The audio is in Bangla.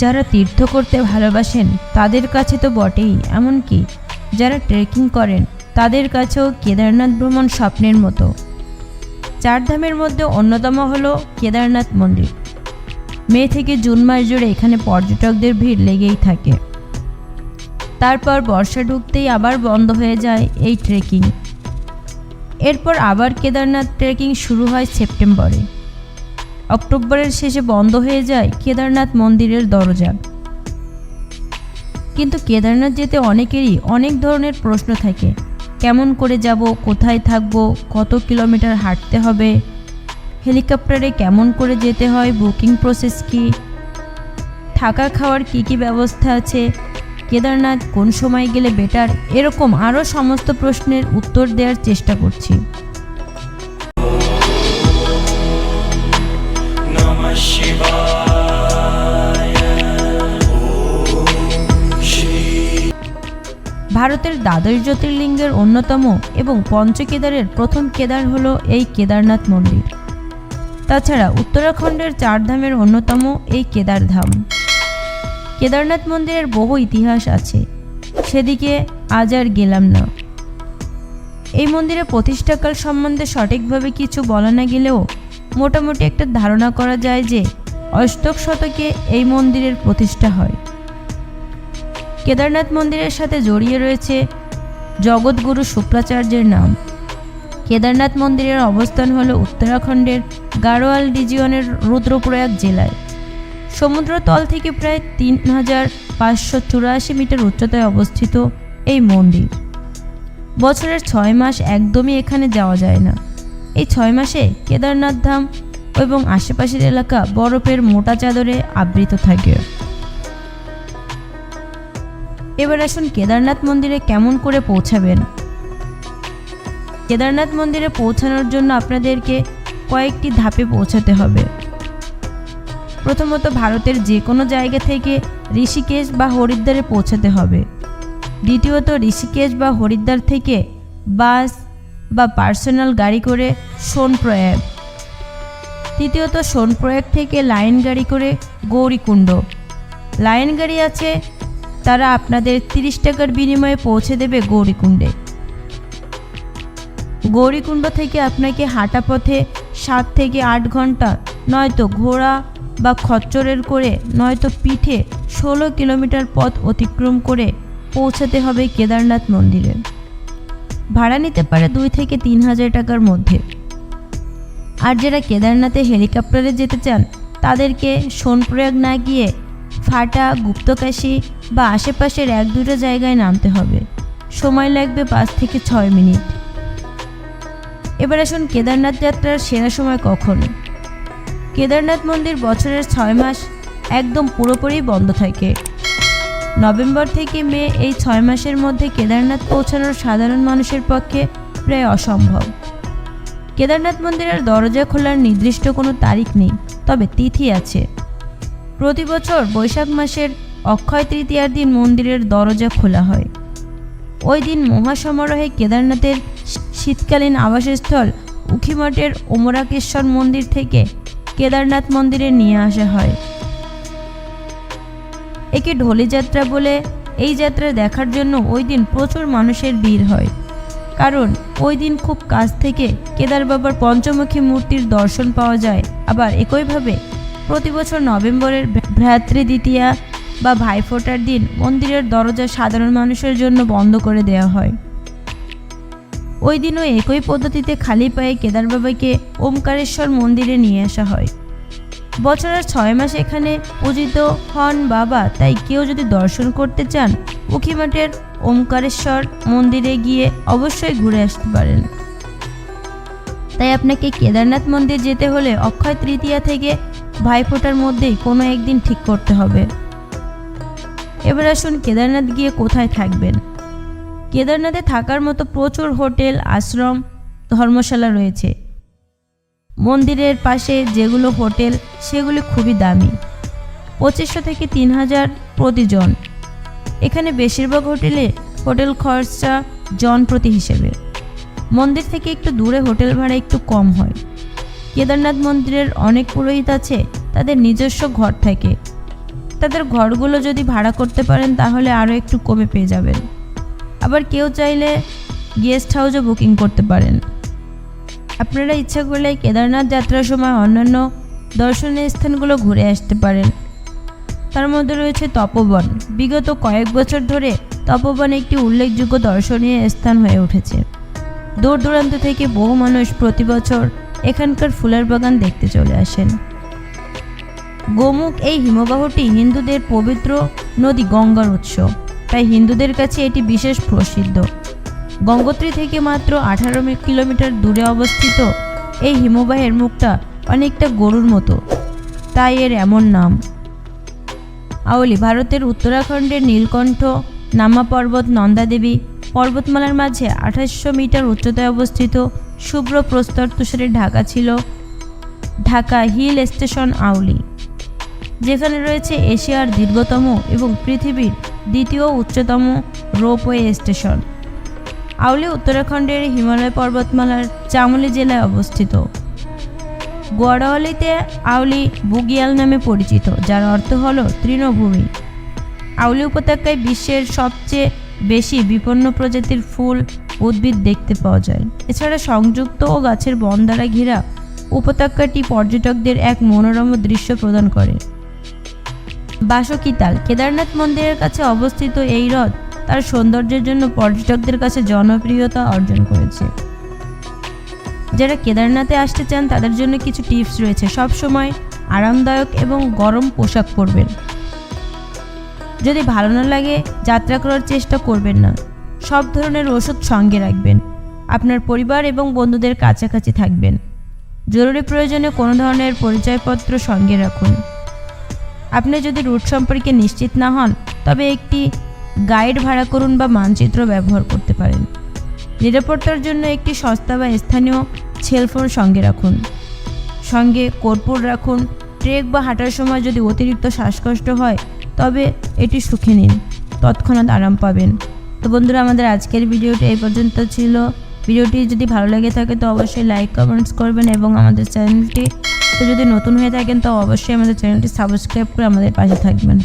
যারা তীর্থ করতে ভালোবাসেন, তাদের কাছে তো বটেই, এমনকি যারা ট্রেকিং করেন, তাদের কাছেও কেদারনাথ ভ্রমণ স্বপ্নের মতো। চারধামের মধ্যে অন্যতম হলো কেদারনাথ মন্দির। মে থেকে জুন মাস জুড়ে এখানে পর্যটকদের ভিড় লেগেই থাকে। তারপর বর্ষা ঢুকতেই আবার বন্ধ হয়ে যায় এই ট্রেকিং এরপর আবার কেদারনাথ ট্রেকিং শুরু হয় সেপ্টেম্বরে। অক্টোবরের শেষে বন্ধ হয়ে যায় কেদারনাথ মন্দিরের দরজা। কিন্তু কেদারনাথ যেতে অনেকেরই অনেক ধরনের প্রশ্ন থাকে। কেমন করে যাব, কোথায় থাকব, কত কিলোমিটার হাঁটতে হবে, হেলিকপ্টারে কেমন করে যেতে হয়, বুকিং প্রসেস কি, থাকা খাওয়ার কি কি ব্যবস্থা আছে, কেদারনাথ কোন সময় গেলে বেটার, এরকম আরও সমস্ত প্রশ্নের উত্তর দেওয়ার চেষ্টা করছি। ভারতের দ্বাদশ জ্যোতির্লিঙ্গের অন্যতম এবং পঞ্চকেদারের প্রথম কেদার হল এই কেদারনাথ মন্দির। তাছাড়া উত্তরাখণ্ডের চারধামের অন্যতম এই কেদারধাম। কেদারনাথ মন্দিরের বহু ইতিহাস আছে, সেদিকে আজ আর গেলাম না। এই মন্দিরের প্রতিষ্ঠাকাল সম্বন্ধে সঠিকভাবে কিছু বলা না গেলেও মোটামুটি একটা ধারণা করা যায় যে অষ্টক শতকে এই মন্দিরের প্রতিষ্ঠা হয়। কেদারনাথ মন্দিরের সাথে জড়িয়ে রয়েছে জগৎগুরু শুক্রাচার্যের নাম। কেদারনাথ মন্দিরের অবস্থান হল উত্তরাখণ্ডের গাড়োয়াল রিজিয়নের রুদ্রপ্রয়াগ জেলায়। সমুদ্রতল থেকে প্রায় তিন হাজার পাঁচশো চুরাশি মিটার উচ্চতায় অবস্থিত এই মন্দির। বছরের ছয় মাস একদমই এখানে যাওয়া যায় না। এই ছয় মাসে কেদারনাথ ধাম এবং আশেপাশের এলাকা বরফের মোটা চাদরে আবৃত থাকে। এবার আসুন কেদারনাথ মন্দিরে কেমন করে পৌঁছাবেন। কেদারনাথ মন্দিরে পৌঁছানোর জন্য আপনাদেরকে কয়েকটি ধাপে পৌঁছাতে হবে। প্রথমত ভারতের যে কোনো জায়গা থেকে ঋষিকেশ বা হরিদ্বারে পৌঁছাতে হবে। দ্বিতীয়ত ঋষিকেশ বা হরিদ্বার থেকে বাস বা পার্সোনাল গাড়ি করে সোনপ্রয়াগ তৃতীয়ত সোনপ্রয়াগ থেকে লাইন গাড়ি করে গৌরীকুণ্ড। লাইন গাড়ি আছে, তারা আপনাদের তিরিশ টাকার বিনিময়ে পৌঁছে দেবে গৌরীকুণ্ডে। গৌরীকুণ্ড থেকে আপনাকে হাঁটা পথে সাত থেকে আট ঘণ্টা, নয়তো ঘোড়া বা খচ্চরের করে, নয়তো পিঠে ষোলো কিলোমিটার পথ অতিক্রম করে পৌঁছাতে হবে কেদারনাথ মন্দিরে। ভাড়া নিতে পারে দুই থেকে তিন হাজার টাকার মধ্যে। আর যারা কেদারনাথে হেলিকপ্টারে যেতে চান, তাদেরকে সোনপ্রয়াগ না গিয়ে ফাটা, গুপ্তকাশী বা আশেপাশের এক দুটো জায়গায় নামতে হবে। সময় লাগবে পাঁচ থেকে ছয় মিনিট। এবার আসুন কেদারনাথ যাত্রার সেরা সময় কখন? কেদারনাথ মন্দির বছরের ছয় মাস একদম পুরোপুরি বন্ধ থাকে। নভেম্বর থেকে মে এই ছয় মাসের মধ্যে কেদারনাথ পৌঁছানোর সাধারণ মানুষের পক্ষে প্রায় অসম্ভব। কেদারনাথ মন্দিরের দরজা খোলার নির্দিষ্ট কোনো তারিখ নেই, তবে তিথি আছে। প্রতি বছর বৈশাখ মাসের অক্ষয় তৃতীয়ার দিন মন্দিরের দরজা খোলা হয়। ওই দিন মহাসমারোহে কেদারনাথের শীতকালীন আবাসস্থল উখিমঠের ওমরাকেশ্বর মন্দির থেকে কেদারনাথ মন্দিরে নিয়ে আসা হয়। একে ঢোলি যাত্রা বলে। এই যাত্রা দেখার জন্য ওই দিন প্রচুর মানুষের ভিড় হয়। কারণ ওই দিন খুব কাছ থেকে কেদার বাবার পঞ্চমুখী মূর্তির দর্শন পাওয়া যায়। আবার একইভাবে প্রতি বছর নভেম্বরের ভ্রাতৃ দ্বিতীয়া বা ভাইফোঁটার দিন মন্দিরের দরজা সাধারণ মানুষের জন্য বন্ধ করে দেওয়া হয়। ওই দিনও একই পদ্ধতিতে খালি পায়ে কেদার বাবাকে ওমকারেশ্বর মন্দিরে নিয়ে আসা হয়। বছরের ছয় মাস এখানে পূজিত হন বাবা। তাই কেউ যদি দর্শন করতে চান উখিমাঠের ওমকারেশ্বর মন্দিরে গিয়ে অবশ্যই ঘুরে আসতে পারেন। তাই আপনাকে কেদারনাথ মন্দির যেতে হলে অক্ষয় তৃতীয়া থেকে ভাইফোঁটার মধ্যেই কোনো একদিন ঠিক করতে হবে। এবার আসুন কেদারনাথ গিয়ে কোথায় থাকবেন। কেদারনাথে থাকার মতো প্রচুর হোটেল, আশ্রম, ধর্মশালা রয়েছে। মন্দিরের পাশে যেগুলো হোটেল, সেগুলি খুবই দামি। পঁচিশশো থেকে তিন হাজার প্রতিজন। এখানে বেশিরভাগ হোটেলে হোটেল খরচা জন প্রতি হিসেবে। মন্দির থেকে একটু দূরে হোটেল ভাড়া একটু কম হয়। কেদারনাথ মন্দিরের অনেক পুরোহিত আছে, তাদের নিজস্ব ঘর থাকে। তাদের ঘরগুলো যদি ভাড়া করতে পারেন, তাহলে আরও একটু কমে পেয়ে যাবেন। আবার কেউ চাইলে গেস্ট হাউসও বুকিং করতে পারেন। আপনারা ইচ্ছা করলে কেদারনাথ যাত্রার সময় অন্যান্য দর্শনীয় স্থানগুলো ঘুরে আসতে পারেন। তার মধ্যে রয়েছে তপবন। বিগত কয়েক বছর ধরে তপবন একটি উল্লেখযোগ্য দর্শনীয় স্থান হয়ে উঠেছে। দূর দূরান্ত থেকে বহু মানুষ প্রতি বছর এখানকার ফুলের বাগান দেখতে চলে আসেন। গোমুখ এই হিমবাহটি হিন্দুদের পবিত্র নদী গঙ্গার উৎস। তাই হিন্দুদের কাছে এটি বিশেষ প্রসিদ্ধ। গঙ্গোত্রী থেকে মাত্র আঠারো কিলোমিটার দূরে অবস্থিত। এই হিমবাহের মুখটা অনেকটা গরুর মতো। তাই এর এমন নাম। আওলি, ভারতের উত্তরাখণ্ডের নীলকণ্ঠ নামা পর্বত নন্দাদেবী পর্বতমালার মাঝে আঠাশশো মিটার উচ্চতায় অবস্থিত শুভ্র প্রস্তর তুষারে ঢাকা ছিল ঢাকা হিল স্টেশন আউলি যেখানে রয়েছে এশিয়ার দীর্ঘতম এবং পৃথিবীর দ্বিতীয় উচ্চতম রোপওয়ে স্টেশন। আউলি উত্তরাখণ্ডের হিমালয় পর্বতমালার চামলি জেলায় অবস্থিত। গোয়ারাওয়ালিতে আউলি বুগিয়াল নামে পরিচিত, যার অর্থ হল তৃণভূমি। আউলি উপত্যকায় বিশ্বের সবচেয়ে বেশি বিপন্ন প্রজাতির ফুল, উদ্ভিদ দেখতে পাওয়া যায়। এছাড়া সংযুক্ত ও গাছের বন দ্বারা ঘেরা উপত্যকাটি পর্যটকদের এক মনোরম দৃশ্য প্রদান করে। বাসকিতাল, কেদারনাথ মন্দিরের কাছে অবস্থিত এই হ্রদ তার সৌন্দর্যের জন্য পর্যটকদের কাছে জনপ্রিয়তা অর্জন করেছে। যারা কেদারনাথে আসতে চান, তাদের জন্য কিছু টিপস রয়েছে। সব সময় আরামদায়ক এবং গরম পোশাক পরবেন। যদি ভালো না লাগে, যাত্রা করার চেষ্টা করবেন না। সব ধরনের ওষুধ সঙ্গে রাখবেন। আপনার পরিবার এবং বন্ধুদের কাছাকাছি থাকবেন। জরুরি প্রয়োজনে কোনো ধরনের পরিচয়পত্র সঙ্গে রাখুন। আপনি যদি রুট সম্পর্কে নিশ্চিত না হন, তবে একটি গাইড ভাড়া করুন বা মানচিত্র ব্যবহার করতে পারেন। নিরাপত্তার জন্য একটি সস্তা বা স্থানীয় সেলফোন সঙ্গে রাখুন। সঙ্গে কর্পূর রাখুন। ট্রেক বা হাঁটার সময় যদি অতিরিক্ত শ্বাসকষ্ট হয়, তবে এটি সুখে নিন। তৎক্ষণাৎ আরাম পাবেন। তো বন্ধুরা, আমাদের আজকের ভিডিওটি এই পর্যন্ত ছিল। ভিডিওটি যদি ভালো লেগে থাকে, তো অবশ্যই লাইক কমেন্টস করবেন এবং আমাদের চ্যানেলটি তো যদি নতুন হয়ে থাকেন, তো অবশ্যই আমাদের চ্যানেলটি সাবস্ক্রাইব করে আমাদের পাশে থাকবেন।